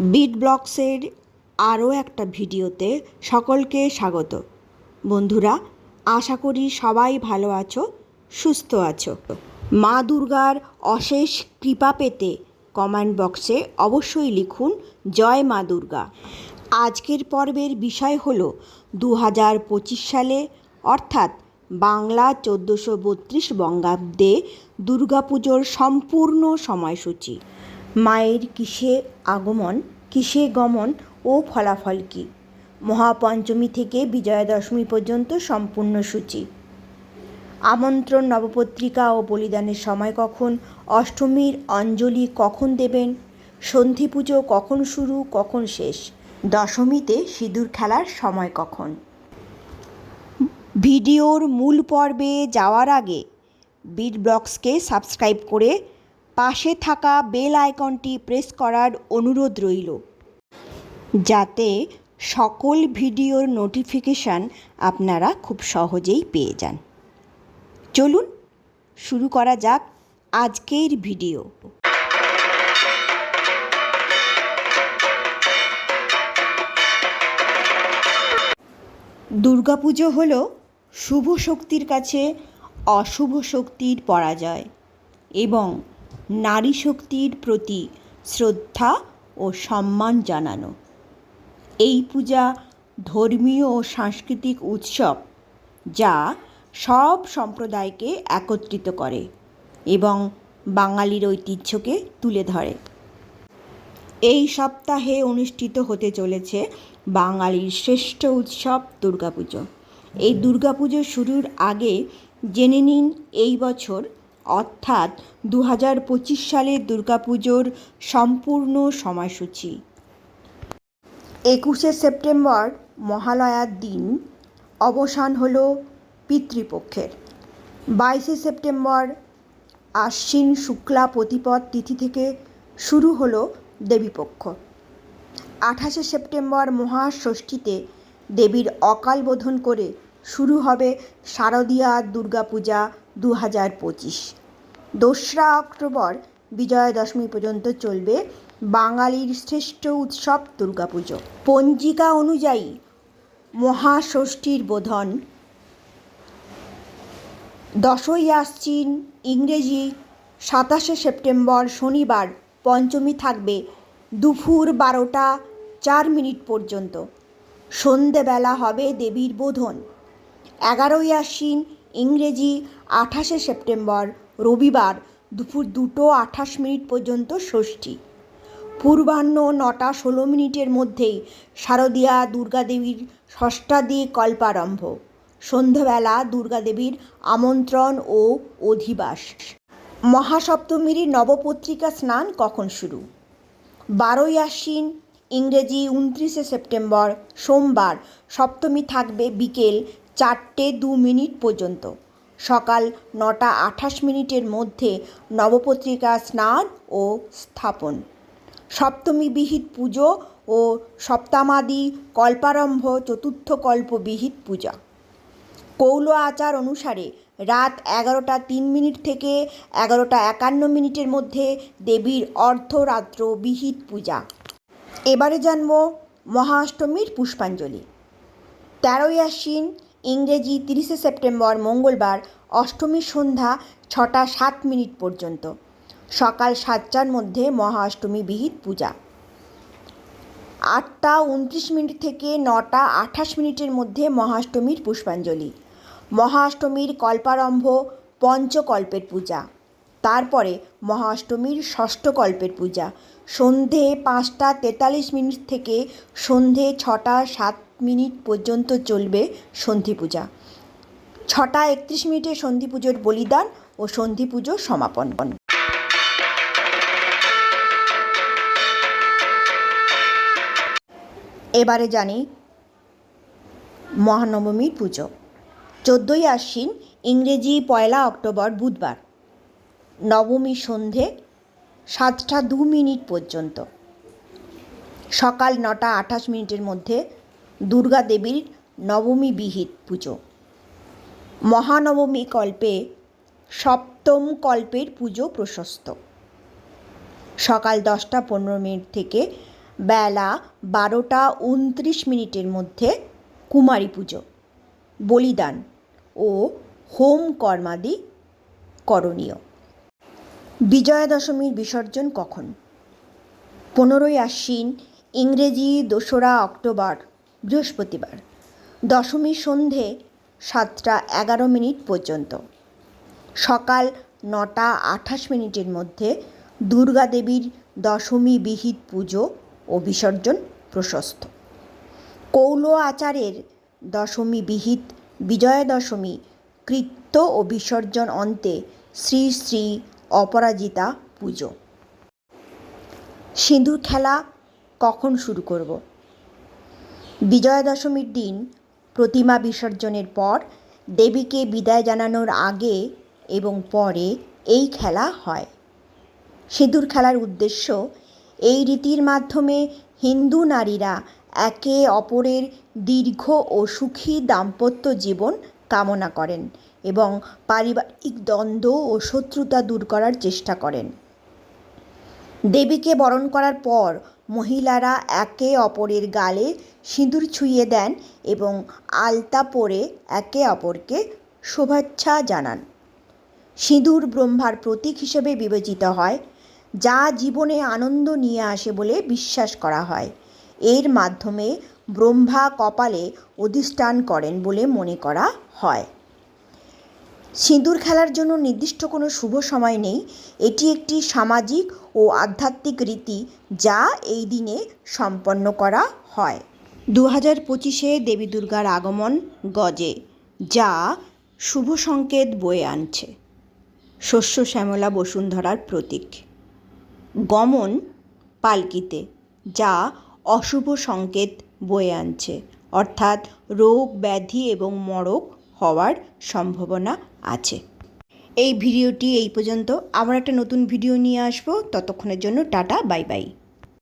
Bit ব্লগসের আরও একটা ভিডিওতে সকলকে স্বাগত। বন্ধুরা, আশা করি সবাই ভালো আছো, সুস্থ আছো। মা দুর্গার অশেষ কৃপা পেতে কমেন্ট বক্সে অবশ্যই লিখুন, জয় মা দুর্গা। আজকের পর্বের বিষয় হল দু হাজার পঁচিশ সালে, অর্থাৎ বাংলা চোদ্দোশো বত্রিশ বঙ্গাব্দে দুর্গাপুজোর সম্পূর্ণ সময়সূচি। মায়ের কিসে আগমন, কিসে গমন ও ফলাফল কী? মহাপঞ্চমী থেকে বিজয়া দশমী পর্যন্ত সম্পূর্ণ সূচি। আমন্ত্রণ নবপত্রিকা ও বলিদানের সময় কখন? অষ্টমীর অঞ্জলি কখন দেবেন? সন্ধি পুজো কখন শুরু, কখন শেষ? দশমীতে সিঁদুর খেলার সময় কখন? ভিডিওর মূল পর্বে যাওয়ার আগে বিট ব্লগসকে সাবস্ক্রাইব করে পাশে থাকা বেল আইকনটি প্রেস করার অনুরোধ রইল। যাতে সকল ভিডিওর নোটিফিকেশান আপনারা খুব সহজেই পেয়ে যান। চলুন, শুরু করা যাক আজকের ভিডিও। দুর্গাপুজো হল শুভ শক্তির কাছে অশুভ শক্তির পরাজয় এবং নারী শক্তির প্রতি শ্রদ্ধা ও সম্মান জানানো। এই পূজা ধর্মীয় ও সাংস্কৃতিক উৎসব যা সব সম্প্রদায়কে একত্রিত করে এবং বাঙালির ঐতিহ্যকে তুলে ধরে। এই সপ্তাহে অনুষ্ঠিত হতে চলেছে বাঙালির শ্রেষ্ঠ উৎসব দুর্গাপুজো। এই দুর্গাপুজো শুরুর আগে জেনে নিন এই বছর অর্থাৎ দু হাজার পঁচিশ সালের দুর্গাপুজোর সম্পূর্ণ সময়সূচি। একুশে সেপ্টেম্বর মহালয়ার দিন, অবসান হল পিতৃপক্ষের। বাইশে সেপ্টেম্বর আশ্বিন শুক্লা প্রতিপদ তিথি থেকে শুরু হল দেবীপক্ষ। আঠাশে সেপ্টেম্বর মহাষষ্ঠীতে দেবীর অকাল বোধন করে শুরু হবে শারদীয়া দুর্গাপূজা দু হাজার পঁচিশ। দোসরা অক্টোবর বিজয়া দশমী পর্যন্ত চলবে বাঙালির শ্রেষ্ঠ উৎসব দুর্গাপুজো। পঞ্জিকা অনুযায়ী মহাষষ্ঠীর বোধন। দশই আশ্বিন ইংরেজি সাতাশে সেপ্টেম্বর শনিবার পঞ্চমী থাকবে দুপুর বারোটা চার মিনিট পর্যন্ত। সন্ধেবেলা হবে দেবীর বোধন। এগারোই আশ্বিন ইংরেজি আঠাশে সেপ্টেম্বর রবিবার দুপুর দুটো আঠাশ মিনিট পর্যন্ত ষষ্ঠী। পূর্বাহ্ন নটা ষোলো মিনিটের মধ্যেই শারদীয়া দুর্গাদেবীর ষষ্ঠাদি কল্পারম্ভ। সন্ধ্যাবেলা দুর্গাদেবীর আমন্ত্রণ ও অধিবাস। মহাসপ্তমীর নবপত্রিকা স্নান কখন শুরু? বারোই আশ্বিন, ইংরেজি উনত্রিশে সেপ্টেম্বর, সোমবার। সপ্তমী থাকবে বিকেল চারটে দু মিনিট পর্যন্ত। সকাল নটা আঠাশ মিনিটের মধ্যে নবপত্রিকা স্নান ও স্থাপন। সপ্তমী বিহিত পুজো ও সপ্তামাদি কল্পারম্ভ চতুর্থ কল্প বিহিত পূজা। কৌল আচার অনুসারে রাত এগারোটা তিন মিনিট থেকে এগারোটা একান্ন মিনিটের মধ্যে দেবীর অর্ধরাত্র বিহিত পূজা। এবারে জানব মহাষ্টমীর পুষ্পাঞ্জলি। তেরোই আশ্বিন ইংরেজি তিরিশে সেপ্টেম্বর মঙ্গলবার অষ্টমী সন্ধ্যা ছটা সাত মিনিট পর্যন্ত। সকাল সাতটার মধ্যে মহাষ্টমী বিহিত পূজা। আটটা উনত্রিশ মিনিট থেকে নটা আঠাশ মিনিটের মধ্যে মহাষ্টমীর পুষ্পাঞ্জলি। মহাষ্টমীর কল্পারম্ভ পঞ্চকল্পের পূজা। তারপরে মহাষ্টমীর ষষ্ঠ কল্পের পূজা। সন্ধে পাঁচটা তেতাল্লিশ মিনিট থেকে সন্ধে ছটা সাত মিনিট পর্যন্ত চলবে সন্ধি পূজা। ছটা একত্রিশ মিনিটে সন্ধি পুজোর বলিদান ও সন্ধি পুজো সমাপন। এবারে জানি মহানবমীর পুজো। চোদ্দোই আশ্বিন, ইংরেজি পয়লা অক্টোবর বুধবার। নবমী সন্ধে সাতটা দু মিনিট পর্যন্ত। সকাল নটা আঠাশ মিনিটের মধ্যে দুর্গা দেবীর নবমী বিহিত পুজো। মহানবমী কল্পে সপ্তম কল্পের পুজো প্রশস্ত। সকাল দশটা পনেরো মিনিট থেকে বেলা বারোটা উনত্রিশ মিনিটের মধ্যে কুমারী পুজো, বলিদান ও হোম কর্মাদি করণীয়। বিজয়া দশমীর বিসর্জন কখন? পনেরোই আশ্বিন ইংরেজি দোসরা অক্টোবর। বৃহস্পতিবার, দশমী সন্ধে সাতটা এগারো মিনিট পর্যন্ত। সকাল নটা আঠাশ মিনিটের মধ্যে দুর্গা দেবীর দশমী বিহিত পুজো ও বিসর্জন প্রশস্ত। কৌল আচারের দশমী বিহিত, বিজয়া দশমী, কৃত্য ও বিসর্জন অন্তে শ্রী শ্রী অপরাজিতা পুজো। সিঁদুর খেলা কখন শুরু করব? বিজয়া দশমীর দিন প্রতিমা বিসর্জনের পর দেবীকে বিদায় জানানোর আগে এবং পরে এই খেলা হয়। সিঁদুর খেলার উদ্দেশ্য এই রীতির মাধ্যমে হিন্দু নারীরা একে অপরের দীর্ঘ ও সুখী দাম্পত্য জীবন কামনা করেন এবং পারিবারিক দ্বন্দ্ব ও শত্রুতা দূর করার চেষ্টা করেন। দেবীকে বরণ করার পর মহিলারা একে অপরের গালে সিঁদুর ছুঁয়ে দেন এবং আলতা পরে একে অপরকে শুভেচ্ছা জানান। সিঁদুর ব্রহ্মার প্রতীক হিসেবে বিবেচিত হয়, যা জীবনে আনন্দ নিয়ে আসে বলে বিশ্বাস করা হয়। এর মাধ্যমে ব্রহ্মা কপালে অধিষ্ঠান করেন বলে মনে করা হয়। সিঁদুর খেলার জন্য নির্দিষ্ট কোনো শুভ সময় নেই। এটি একটি সামাজিক ও আধ্যাত্মিক রীতি যা এই দিনে সম্পন্ন করা হয়। দু হাজার পঁচিশে দেবী দুর্গার আগমন গজে, যা শুভ সংকেত বয়ে আনছে। শস্য শ্যামলা বসুন্ধরার প্রতীক। গমন পালকিতে, যা অশুভ সংকেত বয়ে আনছে। অর্থাৎ রোগ, ব্যাধি এবং মরক হওয়ার সম্ভাবনা আছে। এই ভিডিওটি এই পর্যন্ত। আবার একটা নতুন ভিডিও নিয়ে আসব। ততক্ষণের জন্য টাটা, বাই বাই।